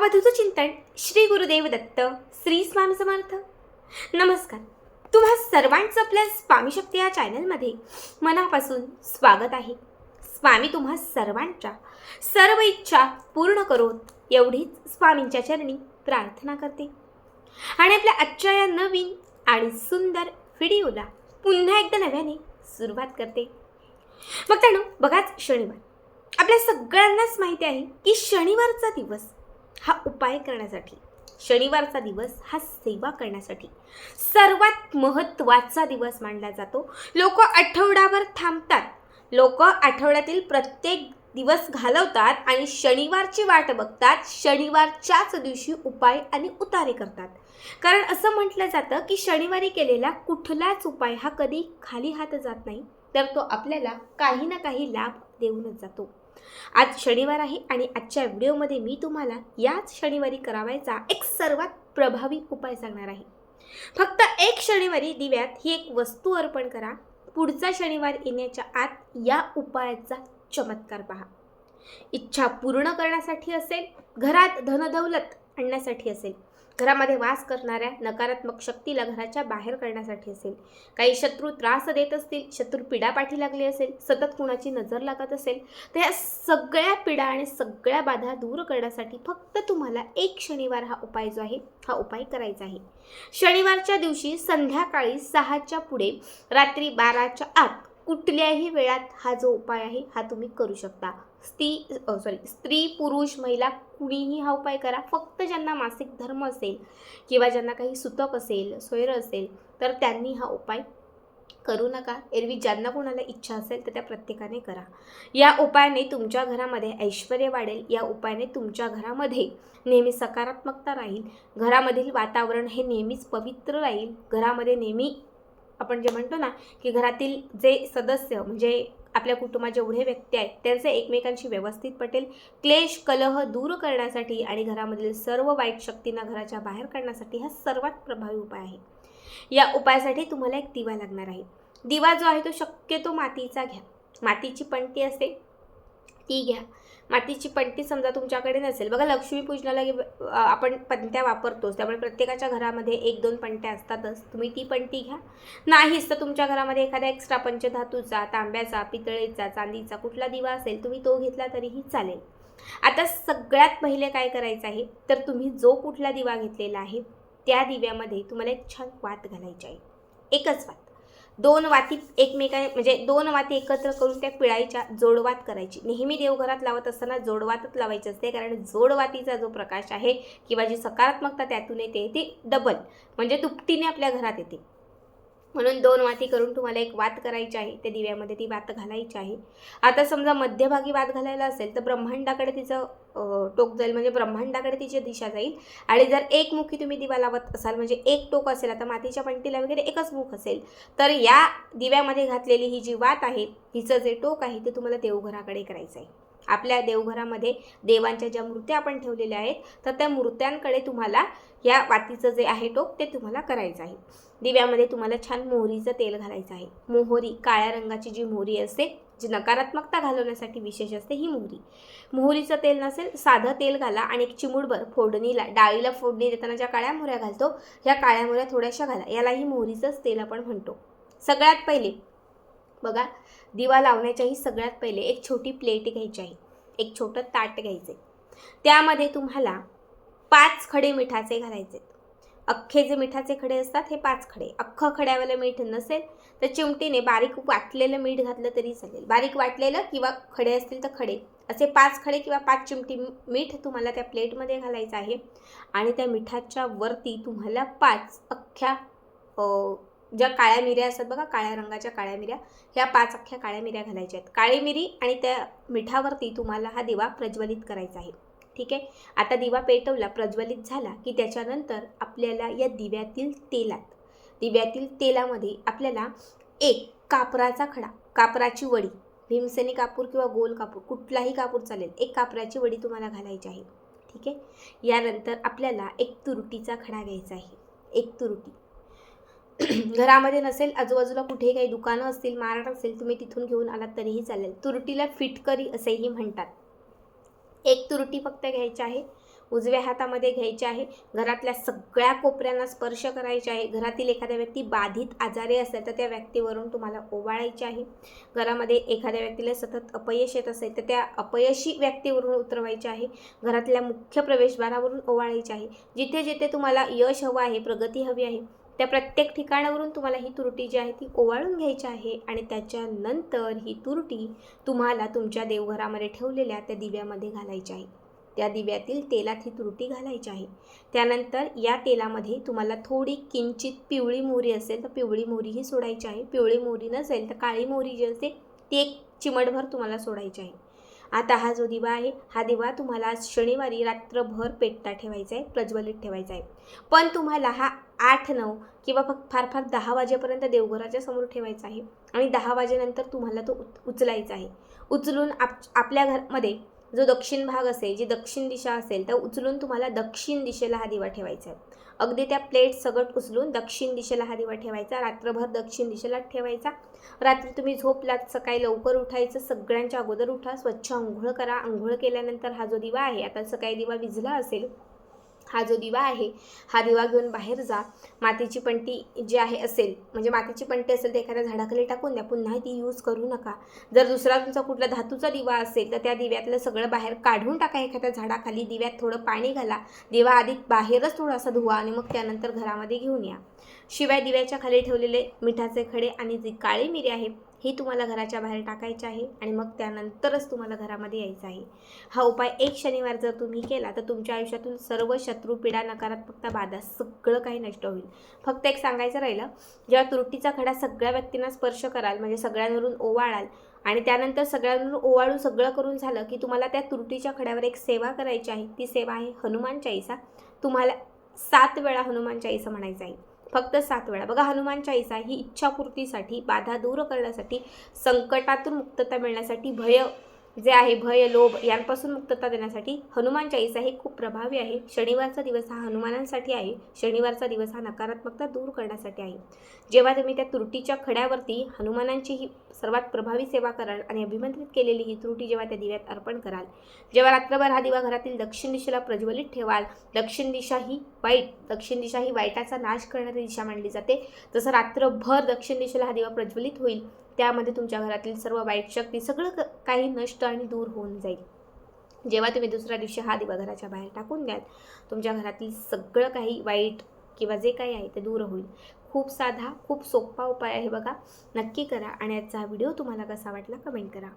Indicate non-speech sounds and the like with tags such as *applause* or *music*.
अवधूत चिंतन श्री गुरुदेव दत्त श्री स्वामी समर्थ. नमस्कार. तुम्हा सर्वांचं आपल्या स्वामी शक्ती या चॅनलमध्ये मनापासून स्वागत आहे. स्वामी तुम्हा सर्वांच्या सर्व इच्छा पूर्ण करोत एवढीच स्वामींच्या चरणी प्रार्थना करते. आणि आपल्या आजच्या या नवीन आणि सुंदर व्हिडिओला पुन्हा एकदा नव्याने सुरुवात करते. मग त्यानं बघाच शनिवार. आपल्या सगळ्यांनाच माहिती आहे की शनिवारचा दिवस हा उपाय करण्यासाठी. शनिवारचा दिवस हा सेवा करण्यासाठी. सर्वात महत्त्वाचा दिवस मानला जातो. लोक आठवड्यावर थांबतात. लोक आठवड्यातील प्रत्येक दिवस घालवतात आणि शनिवारची वाट बघतात. शनिवारच्याच दिवशी उपाय आणि उतारे करतात. कारण असं म्हटलं जातं की शनिवारी केलेला कुठलाच उपाय हा कधी खाली हात जात नाही तर तो आपल्याला काही ना काही लाभ देऊनच जातो. आज शनिवार आहे आणि आजच्या व्हिडिओमध्ये मी तुम्हाला याच शनिवारी करावायचा एक सर्वात प्रभावी उपाय सांगणार आहे. फक्त एक शनिवारी दिव्यात ही एक वस्तू अर्पण करा. पुढचा शनिवार येण्याच्या आत या उपायाचा चमत्कार पहा. इच्छा पूर्ण करण्यासाठी असेल घरात धनदौलत आणण्यासाठी असेल. घरामध्ये वास करणाऱ्या नकारात्मक शक्तीला घराच्या बाहेर करण्यासाठी असेल. काही शत्रू त्रास देत असतील शत्रू पिडापाठी लागली असेल सतत कुणाची नजर लागत असेल तर या सगळ्या पिढा आणि सगळ्या बाधा दूर करण्यासाठी फक्त तुम्हाला एक शनिवार हा उपाय जो आहे हा उपाय करायचा आहे. शनिवारच्या दिवशी संध्याकाळी सहाच्या पुढे रात्री बाराच्या आत कुठल्याही वेळात हा जो उपाय आहे हा तुम्ही करू शकता. स्त्री सॉरी स्त्री पुरुष महिला कुणीही हा उपाय करा. फक्त ज्यांना मासिक धर्म असेल किंवा ज्यांना काही सुतक असेल सोयर असेल तर त्यांनी हा उपाय करू नका. एरवी ज्यांना कोणाला इच्छा असेल तर त्या प्रत्येकाने करा. या उपायाने तुमच्या घरामध्ये ऐश्वर वाढेल. या उपायाने तुमच्या घरामध्ये नेहमी सकारात्मकता राहील. घरामधील वातावरण हे नेहमीच पवित्र राहील. घरामध्ये नेहमी आपण जे म्हणतो ना की घरातील जे सदस्य म्हणजे आपल्या कुटुंबात जेवढे व्यक्ती आहेत त्यांचे एकमेकांशी व्यवस्थित पटेल. क्लेश कलह दूर करण्यासाठी आणि घरामधील सर्व वाईट शक्तींना घराच्या बाहेर काढण्यासाठी हा सर्वात प्रभावी उपाय आहे. या उपायासाठी तुम्हाला एक दिवा लागणार आहे. दिवा जो आहे तो शक्यतो मातीचा घ्या. मातीची पणती असते. ती घ्या. मातीची पणती समजा तुमच्याकडे नसेल. बघा लक्ष्मीपूजनाला आपण पणत्या वापरतोच. त्यामुळे प्रत्येकाच्या घरामध्ये एक दोन पणत्या असतातच. तुम्ही ती पणती घ्या. नाहीच तर तुमच्या घरामध्ये एखादा एक्स्ट्रा पंचधातूचा तांब्याचा पितळेचा चांदीचा कुठला दिवा असेल तुम्ही तो घेतला तरीही चालेल. आता सगळ्यात पहिले काय करायचं आहे? तर तुम्ही जो कुठला दिवा घेतलेला आहे त्या दिव्यामध्ये तुम्हाला एक छान वात घालायची आहे. एकच वात. दोन वाती एकमेका म्हणजे दोन वाती एकत्र करून त्या पिळायच्या जोडवात करायची. नेहमी देवघरात लावत असताना जोडवातच लावायची असते कारण जोडवातीचा जो प्रकाश आहे किंवा जी सकारात्मकता त्यातून येते ती डबल म्हणजे दुपटीने आपल्या घरात येते. म्हणून दोन वाती करून तुम्हाला एक वात करायची आहे. त्या दिव्यामध्ये ती वात घालायची आहे. आता समजा मध्यभागी वात घालायला असेल तर ब्रह्मांडाकडे तिचं टोक जाईल. म्हणजे ब्रह्मांडाकडे तिची दिशा जाईल. आणि जर एक मुखी तुम्ही दिवा लावत असाल म्हणजे एक टोक असेल आता मातीच्या पंटीला वगैरे एकच मुख असेल तर या दिव्यामध्ये घातलेली ही जी वात आहे हिचं जे टोक आहे ते तुम्हाला देवघराकडे करायचं आहे. आपल्या देवघरामध्ये देवांच्या ज्या मूर्त्या आपण ठेवलेल्या आहेत तर त्या मूर्त्यांकडे तुम्हाला या वातीचं जे आहे टोक ते तुम्हाला करायचं आहे. दिव्यामध्ये तुम्हाला छान मोहरीचं तेल घालायचं आहे. मोहरी काळ्या रंगाची जी मोहरी असते जी नकारात्मकता घालवण्यासाठी विशेष असते ही मोहरी. मोहरीचं तेल नसेल साधं तेल घाला आणि एक चिमुडभर फोडणीला डाळीला फोडणी देताना ज्या काळ्या मोहऱ्या घालतो ह्या काळ्या मोहऱ्या थोड्याशा घाला. यालाही मोहरीचंच तेल आपण म्हणतो. सगळ्यात पहिले बघा दिवा लावण्याच्याही सगळ्यात पहिले एक छोटी प्लेट घ्यायची आहे. एक छोटं ताट घ्यायचे त्यामध्ये तुम्हाला पाच खडे मिठाचे घालायचे अख्खे जे मिठाचे खडे असतात हे पाच खडे. अख्खं खड्यावालं मीठ नसेल तर चिमटीने बारीक वाटलेलं मीठ घातलं तरी चालेल. बारीक वाटलेलं किंवा खडे असतील तर खडे. असे पाच खडे किंवा पाच चिमटी मीठ तुम्हाला त्या प्लेटमध्ये घालायचं आहे. आणि त्या मिठाच्या वरती तुम्हाला पाच अख्ख्या ज्या काळ्या मिऱ्या असतात बघा काळ्या रंगाच्या काळ्या मिऱ्या ह्या पाच अख्ख्या काळ्या मिऱ्या घालायच्या आहेत. काळी मिरी आणि त्या मिठावरती तुम्हाला हा दिवा प्रज्वलित करायचा आहे. ठीक आहे? आता दिवा पेटवला प्रज्वलित झाला की त्याच्यानंतर आपल्याला या दिव्यातील तेलात दिव्यातील तेलामध्ये आपल्याला एक कापराचा खडा कापराची वडी भीमसेनी कापूर किंवा गोल कापूर कुठलाही कापूर चालेल एक कापराची वडी तुम्हाला घालायची आहे. ठीक आहे? यानंतर आपल्याला एक तुरटीचा खडा घ्यायचा आहे. एक तुरटी. *clears throat* घरामध्ये नसेल आजूबाजूला कुठेही काही दुकानं असतील मार्ट असेल तुम्ही तिथून घेऊन आलात तरीही चालेल. तुरटीला फिटकरी असेही म्हणतात. एक तुरटी फक्त घ्यायची आहे उजव्या हातामध्ये घ्यायचे आहे घरातल्या सगळ्या कोपऱ्यांना स्पर्श करायचे आहे. घरातील एखाद्या व्यक्ती बाधित आजारी असेल तर त्या व्यक्तीवरून तुम्हाला ओवाळायचे आहे. घरामध्ये एखाद्या व्यक्तीला सतत अपयश येत असेल तर त्या अपयशी व्यक्तीवरून उतरवायचे आहे. घरातल्या मुख्य प्रवेशद्वारावरून ओवाळायचे आहे. जिथे जिथे तुम्हाला यश हवं आहे प्रगती हवी आहे त्या प्रत्येक ठिकाणावरून तुम्हाला ही तुरटी जी आहे ती ओवाळून घ्यायची आहे आणि त्याच्यानंतर ही तुरटी तुम्हाला तुमच्या देवघरामध्ये ठेवलेल्या त्या दिव्यामध्ये घालायची आहे. त्या दिव्यातील तेलात ही तुरटी घालायची आहे. त्यानंतर या तेलामध्ये तुम्हाला थोडी किंचित पिवळी मोहरी असेल तर पिवळी मोहरीही सोडायची आहे. पिवळी मोहरी नसेल तर काळी मोहरी जी असते ती एक चिमटभर तुम्हाला सोडायची आहे. आता हा जो दिवा आहे हा दिवा तुम्हाला आज शनिवारी रात्रभर पेटता ठेवायचा आहे प्रज्वलित ठेवायचा आहे. पण तुम्हाला हा आठ नऊ किंवा फक्त फार फार दहा वाजेपर्यंत देवघराच्या समोर ठेवायचा आहे आणि दहा वाजेनंतर तुम्हाला तो उच उचलायचा आहे. उचलून आप आपल्या घरामध्ये जो दक्षिण भाग असेल जी दक्षिण दिशा असेल तर उचलून तुम्हाला दक्षिण दिशेला हा दिवा ठेवायचा आहे. अगदी त्या प्लेट सगट उचलून दक्षिण दिशेला हा दिवा ठेवायचा रात्रभर दक्षिण दिशेला ठेवायचा. रात्री तुम्ही झोपलात सकाळी लवकर उठायचं सगळ्यांच्या अगोदर उठा स्वच्छ आंघोळ करा. आंघोळ केल्यानंतर हा जो दिवा आहे आता सकाळी दिवा विझला असेल हा जो दिवा आहे हा दिवा घेऊन बाहेर जा. मातीची पंटी जी आहे असेल म्हणजे मातीची पंटी असेल तर एखाद्या झाडाखाली टाकून द्या पुन्हा ती यूज करू नका. जर दुसरा तुमचा कुठला धातूचा दिवा असेल तर त्या दिव्यातलं सगळं बाहेर काढून टाका एखाद्या झाडाखाली. दिव्यात थोडं पाणी घाला. दिवा आधी बाहेरच थोडासा धुवा आणि मग त्यानंतर घरामध्ये घेऊन या. शिवाय दिव्याच्या खाली ठेवलेले मिठाचे खडे आणि जी काळी मिरी आहे ही तुम्हाला घराच्या बाहेर टाकायची आहे आणि मग त्यानंतरच तुम्हाला घरामध्ये यायचं आहे. हा उपाय एक शनिवार जर तुम्ही केला तर तुमच्या आयुष्यातून सर्व शत्रू पीडा नकारात्मकता बाधा सगळं काही नष्ट होईल. फक्त एक सांगायचं राहिलं जेव्हा त्रुटीचा खडा सगळ्या व्यक्तींना स्पर्श कराल म्हणजे सगळ्यांवरून ओवाळाल आणि त्यानंतर सगळ्यांवरून ओवाळून सगळं करून झालं की तुम्हाला त्या त्रुटीच्या खड्यावर एक सेवा करायची आहे ती सेवा आहे हनुमान चाळीसा. तुम्हाला सात वेळा हनुमान चाळीसा म्हणायचं आहे. फक्त सात वेळा. बघा हनुमान चाळीसा ही इच्छापूर्तीसाठी बाधा दूर करण्यासाठी संकटातून मुक्तता मिळण्यासाठी भय जे आहे भय लोभ यांपासून मुक्तता देण्यासाठी हनुमान चाळीसा हे खूप प्रभावी आहे. शनिवारचा दिवस हा हनुमानांसाठी आहे. शनिवारचा दिवस हा नकारात्मकता दूर करण्यासाठी आहे. जेव्हा तुम्ही त्या त्रुटीच्या खड्यावरती हनुमानांची ही सर्वात प्रभावी सेवा कराल आणि अभिमंत्रित केलेली ही त्रुटी जेव्हा त्या दिव्यात अर्पण कराल जेव्हा रात्रभर हा दिवा घरातील दक्षिण दिशेला प्रज्वलित ठेवाल दक्षिण दिशा ही वाईट दक्षिण दिशा ही वाईटाचा नाश करणारी दिशा मानली जाते. जसं रात्रभर दक्षिण दिशेला हा दिवा प्रज्वलित होईल. त्यामध्ये तुमच्या घरातील सर्व वाईट शक्ती सगळं क- काही नष्ट आणि दूर होऊन जाईल. जेव्हा तुम्ही दुसऱ्या दिवशी हा दिवा घराच्या बाहेर टाकून द्याल तुमच्या घरातील सगळं काही वाईट किंवा जे काही आहे ते दूर होईल. खूप साधा खूप सोपा उपाय आहे बघा. नक्की करा आणि आजचा हा व्हिडिओ तुम्हाला कसा वाटला कमेंट करा.